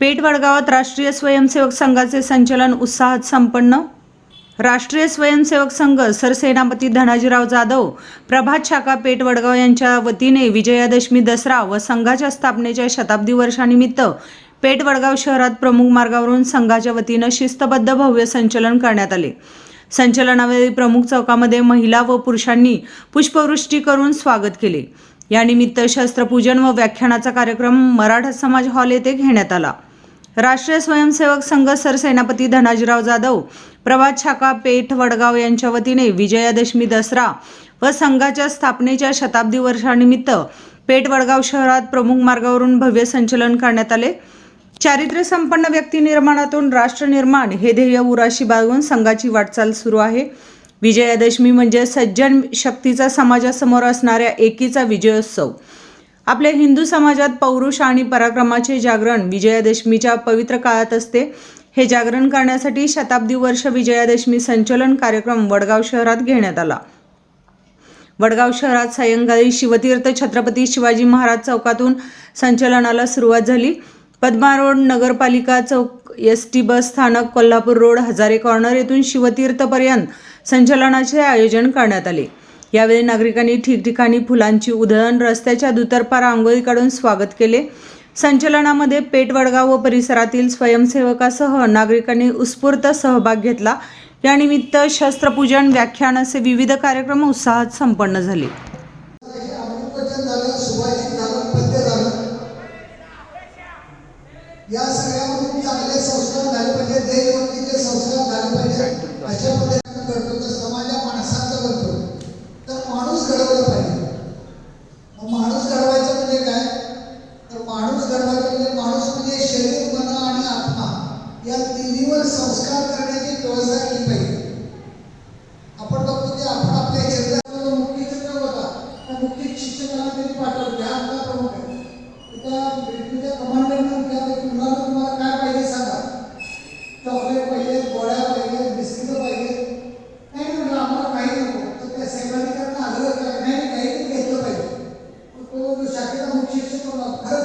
पेठ वडगावात राष्ट्रीय स्वयंसेवक संघाचे संचलन उत्साहात संपन्न? राष्ट्रीय स्वयंसेवक संघ सरसेनापती धनाजीराव जाधव प्रभात शाखा पेठ वडगाव यांच्या वतीने विजयादशमी दसरा व संघाच्या स्थापनेच्या शताब्दी वर्षानिमित्त पेठ वडगाव शहरात प्रमुख मार्गावरून संघाच्या वतीनं शिस्तबद्ध भव्य संचलन करण्यात आले. संचलनावेळी प्रमुख चौकामध्ये महिला व पुरुषांनी पुष्पवृष्टी करून स्वागत केले. यानिमित्त शस्त्रपूजन व व्याख्यानाचा कार्यक्रम मराठा समाज हॉल येथे घेण्यात आला. राष्ट्रीय स्वयंसेवक संघ सरसेनापती धनाजीराव जाधव प्रभात शाखा पेठ वडगाव यांच्या वतीने विजयादशमी दसरा व संघाच्या स्थापनेच्या शताब्दी वर्षानिमित्त पेठ वडगाव शहरात प्रमुख मार्गावरून भव्य संचलन करण्यात आले. चारित्र्य संपन्न व्यक्ती निर्माणातून राष्ट्र निर्माण हे ध्येय उराशी बाळगून संघाची वाटचाल सुरू आहे. विजयादशमी म्हणजे सज्जन शक्तीचा समाजासमोर असणाऱ्या एकीचा विजयोत्सव. आपल्या हिंदू समाजात पौरुष आणि पराक्रमाचे जागरण विजयादशमीच्या पवित्र काळात असते. हे जागरण करण्यासाठी शताब्दी वर्ष विजयादशमी संचलन कार्यक्रम वडगाव शहरात घेण्यात आला. वडगाव शहरात सायंकाळी शिवतीर्थ छत्रपती शिवाजी महाराज चौकातून संचलनाला सुरुवात झाली. पद्मा रोड नगरपालिका चौक एस टी बस स्थानक कोल्हापूर रोड हजारे कॉर्नर येथून शिवतीर्थपर्यंत संचलनाचे आयोजन करण्यात आले. यावेळी नागरिकांनी ठिकठिकाणी फुलांची उधळण रस्त्याच्या दुतर्फा रांगोळी काढून स्वागत केले. संचलनामध्ये पेठ वडगाव व परिसरातील स्वयंसेवकासह नागरिकांनी उत्स्फूर्त सहभाग घेतला. यानिमित्त शस्त्रपूजन व्याख्यान असे विविध कार्यक्रम उत्साहात संपन्न झाले. या सगळ्यामधून चांगले संस्कार झाले पाहिजे देशभक्तीचे संस्कार झाले पाहिजे अशा पद्धतीने Uh,